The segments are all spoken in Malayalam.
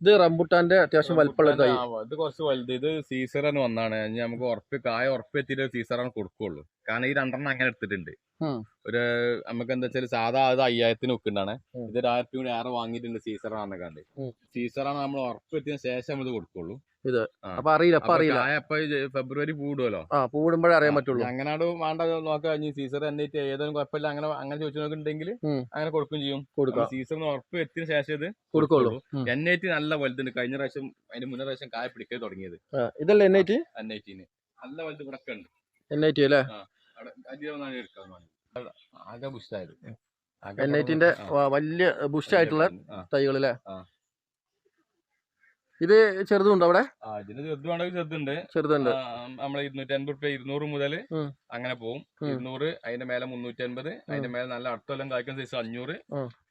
ഇത് റംബുട്ടാന്റെ അത്യാവശ്യം വലിപ്പമുള്ള തൈ. ഇത് കുറച്ച് വലുത്. ഇത് സീസറാണ് വന്നാണ്. നമുക്ക് ഉറപ്പ് കായ ഉറപ്പെത്തിയിട്ട് സീസറാണ് കൊടുക്കുള്ളൂ. കാരണം ഈ രണ്ടെണ്ണം അങ്ങനെ എടുത്തിട്ടുണ്ട്. ഒരു നമുക്ക് എന്താ വെച്ചാൽ സാധാ അത് അയ്യായിരത്തിന് വെക്കുന്നുണ്ടാണ്. ഇത് ഒരു ആയിരത്തി കൂടി ഏറെ വാങ്ങിയിട്ടുണ്ട് സീസറാണ് കണ്ട്. സീസറാണ് നമ്മൾ ഉറപ്പെത്തിയ ശേഷം ഇത് കൊടുക്കുള്ളൂ. അപ്പൊ അറിയില്ല അപ്പൊ അറിയില്ല. അപ്പൊ ഈ ഫെബ്രുവരി കൂടുമല്ലോ ആ പൂടുമ്പോഴേ അറിയാൻ പറ്റുള്ളൂ. അങ്ങനാട് വേണ്ട നോക്കാം ഇനി സീസർ എന്നിട്ട് ഏതെങ്കിലും കുഴപ്പമില്ല. അങ്ങനെ അങ്ങനെ ചോദിച്ചു നോക്കുന്നുണ്ടെങ്കിൽ. അങ്ങനെ കൊടുക്കും ചെയ്യും. കൊടുക്കാം. സീസർ ഉറപ്പ് എത്തിയ ശേഷം ഇത് കൊടുക്കുള്ളൂ. ഉം. എൻ ഐ ടി നല്ല വലുതുണ്ട്. കഴിഞ്ഞ പ്രാവശ്യം അതിന്റെ മുന്നേ പ്രാവശ്യം കായ പിടിക്കാൻ തുടങ്ങിയത്. ഇതല്ലേ N I T N I ടിന് നല്ല വലുത് ഇവിടെ ഉണ്ട് എൻ ഐ ടി അല്ലേ. ആകെ ബുഷായത് എൻ ഐ ടിന്റെ വലിയ ബുഷ് ആയിട്ടുള്ള തൈകൾ അല്ലേ ആ. ഇത് ചെറുതുണ്ടോ അവിടെ? ഇതിന് ചെറുതുണ്ടെങ്കിൽ ചെറുതുണ്ട്. ചെറുതുണ്ട്. നമ്മളെ ഇരുന്നൂറ്റി അൻപത് റുപ്യ ഇരുന്നൂറ് മുതൽ അങ്ങനെ പോകും. ഇരുന്നൂറ് അതിന്റെ മേലെ മുന്നൂറ്റി അൻപത് അതിന്റെ മേലെ നല്ല അടുത്തെല്ലാം കായ്ക്കുന്ന സൈസ് അഞ്ഞൂറ്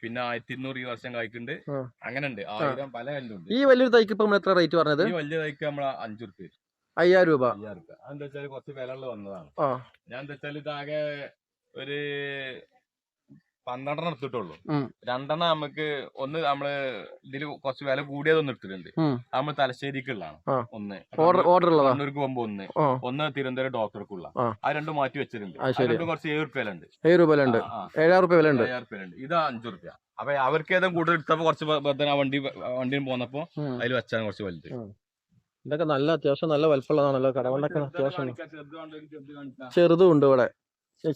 പിന്നെ ആയിരത്തി ഇരുന്നൂറ് ഈ വർഷം കായ്ക്കുന്നുണ്ട്. അങ്ങനെ ഉണ്ട് ആയിരം പല കല്ലുണ്ട്. ഈ വലിയൊരു തൈക്ക് ഇപ്പൊ നമ്മൾ എത്ര റേറ്റ് പറഞ്ഞത്? ഈ വലിയ തൈക്ക് നമ്മളെ അഞ്ചു റുപ്യ അയ്യായിരം രൂപ. അയ്യായിരം രൂപ. അതെന്താ വെച്ചാൽ കുറച്ച് വിലയുള്ള വന്നതാണ്. ഞാൻ എന്താ വെച്ചാൽ ഇതാകെ ഒരു പന്ത്രണ്ടെണ്ണം എടുത്തിട്ടുള്ളൂ. രണ്ടെണ്ണം നമുക്ക് ഒന്ന് നമ്മൾ ഇതിൽ കുറച്ച് വില കൂടിയതൊന്നും എടുത്തിട്ടുണ്ട്. നമ്മൾ നമ്മൾ തലശ്ശേരിക്കുള്ളതാണ്. ഒന്ന്. കണ്ണൂർക്ക് പോകുമ്പോ ഒന്ന്. ഒന്ന് തിരുവനന്തപുരം ഡോക്ടർക്കുള്ള. ആ. രണ്ടും മാറ്റി വെച്ചിട്ടുണ്ട്. രണ്ടും കുറച്ച് ഏഴ് റുപ്യലുണ്ട് ഏഴ് രൂപ വില ഉണ്ട് ഏഴായിരം രൂപ വില ഉണ്ട്. ഏഴായിരം ഇത് അഞ്ചു റുപ്യ. അപ്പൊ അവർക്ക് ഏതും കൂടുതൽ എടുത്തപ്പോ കുറച്ച് ബദന വണ്ടി വണ്ടിയിൽ പോന്നപ്പോ. അതിൽ വെച്ചാണ് കുറച്ച് വലുത്. ഇതൊക്കെ നല്ല അത്യാവശ്യം നല്ല വലുപ്പമുള്ളതാണല്ലോ. കടവണ്ടൊക്കെ അത്യാവശ്യം ചെറുത് ഉണ്ട് ഇവിടെ.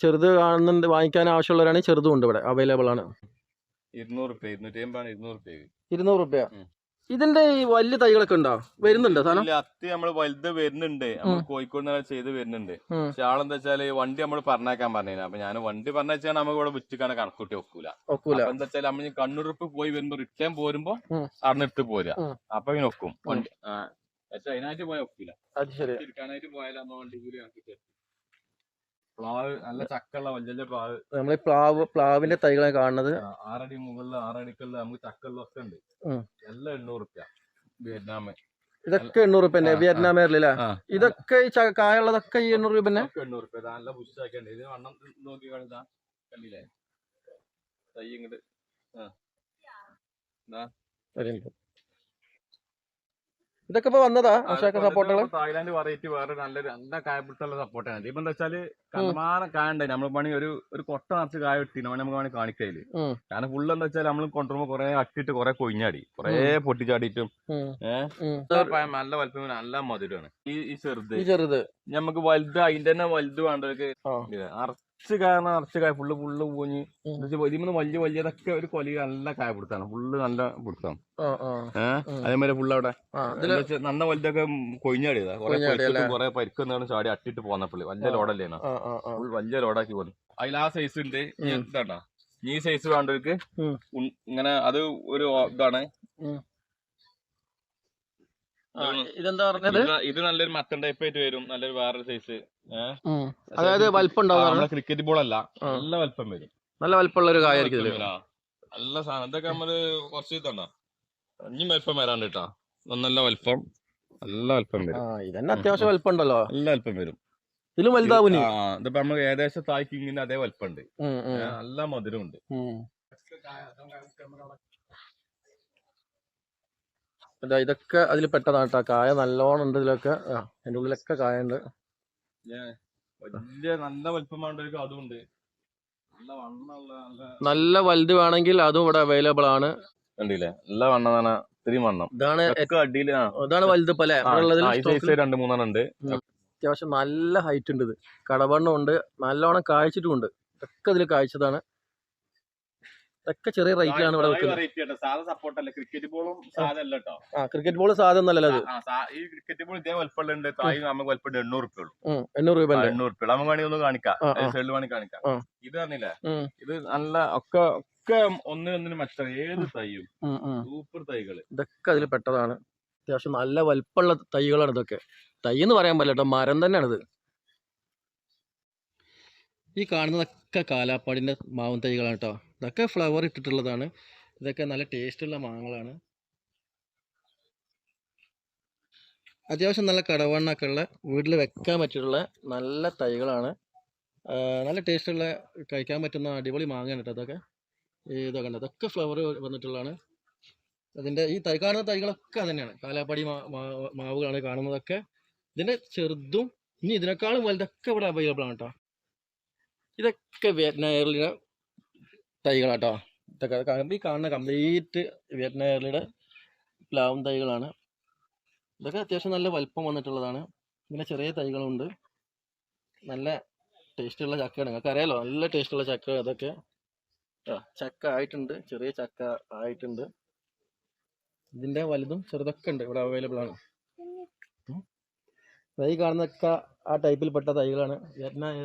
ചെറുത് കാണുന്നുണ്ട് വാങ്ങിക്കാൻ ആവശ്യമുള്ളവരാണെങ്കിൽ ചെറുതും ഉണ്ട് ഇവിടെ അവൈലബിൾ ആണ്. ഇരുന്നൂറ് റുപ്യ ഇരുന്നൂറ്റി അമ്പതാണ് ഇരുന്നൂറ് റുപ്യ. ഇരുന്നൂറ് റുപ്യ? ഇതിന്റെ ഈ വലിയ തൈകളൊക്കെ ഉണ്ടോ? വരുന്നുണ്ടോ സാധനം? അത്തി നമ്മൾ വലുത് വരുന്നുണ്ട്. നമ്മൾ കോഴിക്കോട് നിന്ന് ചെയ്ത് വരുന്നുണ്ട്. പക്ഷെ ആളെന്താ വെച്ചാൽ വണ്ടി നമ്മൾ പറഞ്ഞേക്കാൻ പറഞ്ഞു അപ്പൊ ഞാൻ വണ്ടി പറഞ്ഞാൽ നമുക്ക് ഇവിടെ വിറ്റിക്കാണ് കണക്കൂട്ടി ഒക്കൂല ഒക്കൂല എന്താ വെച്ചാൽ നമ്മൾ കണ്ണൂർപ്പ് പോയി വരുമ്പോ റിട്ടേൺ പോരുമ്പോ അറിഞ്ഞിട്ട് പോരാ. അപ്പൊ ഇങ്ങനെ ഒക്കും വണ്ടി പക്ഷെ അതിനായിട്ട് പോയാൽ ശരി ഇരിക്കാനായിട്ട് പോയാലോ വണ്ടി കൂലി കണക്കിട്ട് പ്ലാവ് നല്ല ചക്കുള്ള വലിയ വലിയ പ്ലാവ്. നമ്മൾ പ്ലാവ് പ്ലാവിന്റെ തൈകളെ കാണുന്നത്. ആ, ആറടി മുകളിൽ ആറടിക്കുള്ള നമുക്ക് ചക്കുള്ള ഒക്കെ ഉണ്ട്. എല്ലാം എണ്ണൂറ് റുപ്യ. വിയറ്റ്നാമ്. ഇതൊക്കെ എണ്ണൂറ് രൂപ തന്നെ ആ, ആ. വിയറ്റ്നാം എയർലല്ലേ ഇതൊക്കെ ഈ കായുള്ളതൊക്കെ ഈ എണ്ണൂറ് രൂപ തന്നെ? എണ്ണൂറ് റുപ്യ. നല്ല ബുഷാക്കിണ്ട് ഇത് വണ്ണം നോക്കി കാണിച്ചാ കണ്ടില്ലേ? തൈ ഇങ്ങോട്ട് ഇതൊക്കെ ഇപ്പൊ വന്നതാ അശോക സപ്പോർട്ടുകൾ തായ്ലാന്റ് വെറൈറ്റി വേറെ നല്ലൊരു നല്ല കായപ്പിടുത്തുള്ള സപ്പോർട്ടാണ് ഇപ്പൊ എന്താ വെച്ചാൽ കണ്ടമാനം കായണ്ടായി നമ്മൾ പണി ഒരു ഒരു കൊട്ട നിറച്ച് കായ ഇട്ടി നമ്മൾ നമുക്ക് വേണമെങ്കിൽ കാണിക്കയിൽ കാരണം ഫുള്ള് എന്താ വെച്ചാൽ നമ്മൾ കൊണ്ടുവരുമ്പോ കുറെ അട്ടിട്ട് കുറെ കൊയിഞ്ഞാടി കുറെ പൊട്ടിച്ചാടിയിട്ടും. ഏഹ് നല്ല വലുപ്പം നല്ല മധുരമാണ്. ഈ ചെറുത്. ഈ ചെറുത്. നമുക്ക് വലുത് അതിന്റെ തന്നെ വലുത് വേണ്ടവർക്ക് ആ. കാരണം നിറച്ച് കായ ഫുള്ള് ഫുള്ള് പൂഞ്ഞ് ഇതിന്ന് ഇതിന് വലിയ വലിയതൊക്കെ ഒരു കൊലി നല്ല കായ പിടുത്താണ് ഫുള്ള് നല്ല പിടുത്താണ് ഏഹ്. അതേമാതിരി ഫുള്ള് അവിടെ. നല്ല വലുതൊക്കെ കൊഴിഞ്ഞാടിയതാ. കുറെ പരിക്കും? കുറെ പരിക്കൊന്നാണ് ചാടി അട്ടിട്ട് പോന്നപ്പള്ളി വലിയ. ലോഡല്ലേ വലിയ ലോഡാക്കി പോന്നു. അതിൽ ആ സൈസ് ഉണ്ട്. ഈ ഉം. ഇതാണ്ടാ ഈ സൈസ് വേണ്ടവർക്ക് ഇങ്ങനെ അത് ഒരു ഇതാണ്. ഇതെന്താ പറഞ്ഞത്? ഇത് നല്ലൊരു മത്തൻ ടൈപ്പ് ആയിട്ട് വരും നല്ലൊരു വേറൊരു സൈസ്. അതായത് വലിപ്പം ഉണ്ടാവും ക്രിക്കറ്റ് ബോൾ അല്ല നല്ല വലിപ്പം വരും. നല്ല വലിപ്പമുള്ള ഒരു കായായിരിക്കും. നല്ല സാധനം. ഇതൊക്കെ നമ്മൾ കുറച്ച് ഇതണ്ട? ഇനി വലിപ്പം വരാണ്ട് കേട്ടാ നല്ല വലിപ്പം നല്ല വലിപ്പം വരും. ഇതന്നെ അത്യാവശ്യം വലിപ്പം ഉണ്ടല്ലോ നല്ല വലിപ്പം വരും. ഇതിലും വലുതാവും ഇതിപ്പോ നമ്മൾ ഏകദേശം തായ്ക്കിങ്ങിന്റെ അതേ അതേ വലിപ്പമുണ്ട്. നല്ല മധുരമുണ്ട്. ഇതൊക്കെ അതിൽ പെട്ടതാണ് കേട്ടോ. കായ നല്ലോണം ഉണ്ട് ഇതിലൊക്കെ. ആ അതിന്റെ ഉള്ളിലൊക്കെ കായ ഉണ്ട് വലിയ നല്ല അതുണ്ട് നല്ല വണ്ണമുള്ള നല്ല നല്ല വലുത് വേണമെങ്കിൽ അതും ഇവിടെ അവൈലബിൾ ആണ്. കണ്ടില്ലേ? നല്ല ഇത്രയും വണ്ണം. ഇതാണ് ഇതാണ് വലുത് പോലെ രണ്ട് മൂന്നെണ്ണം ഉണ്ട്. അത്യാവശ്യം നല്ല ഹൈറ്റ് ഉണ്ട് ഇത്. കടവണ്ണം ഉണ്ട്. നല്ലോണം കായ്ച്ചിട്ടും ഉണ്ട്. ഇതൊക്കെ ഇതിൽ കായ്ച്ചതാണ്. ഇതൊക്കെ ചെറിയ റേറ്റ് ആണ് ഇവിടെ വെക്കുന്നത്. സാധാ സപ്പോർട്ട് അല്ല ക്രിക്കറ്റ് ബോളും സാധാ അല്ല കേട്ടോ ആ ക്രിക്കറ്റ് ബോൾ സാധ്യത ഒന്നല്ലല്ലോ അത്. ഈ ക്രിക്കറ്റ് ബോൾ ഇതേ വലിപ്പമുണ്ട് തായ് നമുക്ക് വലിപ്പം എണ്ണൂറ് റുപ്യ ഉള്ളൂ. എണ്ണൂറ് രൂപ ആ, എണ്ണൂറ് റുപ്യ നമുക്ക് വേണമെങ്കിൽ ഒന്ന് കാണിക്കാം. ആ, ആ. സൈഡിൽ വേണമെങ്കിൽ കാണിക്കാം. ഇത് പറഞ്ഞില്ലേ? ഇത് നല്ല ഒക്കെ ഒക്കെ ഒന്നിനൊന്നിന് മറ്റ ഏത് തൈയും. സൂപ്പർ തൈകൾ. ഇതൊക്കെ അതിൽ പെട്ടതാണ്. അത്യാവശ്യം നല്ല വലിപ്പമുള്ള തൈകളാണ് ഇതൊക്കെ. തൈ എന്ന് പറയാൻ പറ്റില്ല കേട്ടോ മരം തന്നെയാണിത്. ഈ കാണുന്നതൊക്കെ കാലാപ്പാടിന്റെ മാവും തൈകളാണ് കേട്ടോ ഇതൊക്കെ ഫ്ലവർ ഇട്ടിട്ടുള്ളതാണ്. ഇതൊക്കെ നല്ല ടേസ്റ്റുള്ള മാങ്ങകളാണ് അത്യാവശ്യം നല്ല കടവണ്ണൊക്കെ ഉള്ള വീട്ടിൽ വെക്കാൻ പറ്റിയിട്ടുള്ള നല്ല തൈകളാണ്. നല്ല ടേസ്റ്റുള്ള കഴിക്കാൻ പറ്റുന്ന അടിപൊളി മാങ്ങയാണ് കേട്ടോ അതൊക്കെ ഇതൊക്കെ ഉണ്ട് അതൊക്കെ ഫ്ലവർ വന്നിട്ടുള്ളതാണ്. അതിന്റെ ഈ തൈ കാണുന്ന തൈകളൊക്കെ തന്നെയാണ് കാലാപ്പാടി മാവുകളാണ് കാണുന്നതൊക്കെ. ഇതിന്റെ ചെറുതും ഇനി ഇതിനേക്കാളും വലുതൊക്കെ ഇവിടെ അവൈലബിൾ ആണ് കേട്ടോ ഇതൊക്കെ വിയറ്റ്നായറിലെ തൈകളാട്ടോ. ഇതൊക്കെ കമ്പി കാണുന്ന കംപ്ലീറ്റ് വിയറ്റ്നായറിലെ പ്ലാവും തൈകളാണ്. ഇതൊക്കെ അത്യാവശ്യം നല്ല വലിപ്പം വന്നിട്ടുള്ളതാണ്. പിന്നെ ചെറിയ തൈകളുണ്ട്. നല്ല ടേസ്റ്റുള്ള ചക്കയാണ്. നിങ്ങൾക്ക് അറിയാലോ നല്ല ടേസ്റ്റുള്ള ചക്ക ഇതൊക്കെ. ചക്ക ആയിട്ടുണ്ട്. ചെറിയ ചക്ക ആയിട്ടുണ്ട്. ഇതിന്റെ വലുതും ചെറുതൊക്കെ ഉണ്ട്. ഇവിടെ അവൈലബിൾ ആണ്. തൈ കാണുന്നൊക്കെ ആ ടൈപ്പിൽപ്പെട്ട തൈകളാണ്. വിയറ്റ്നാം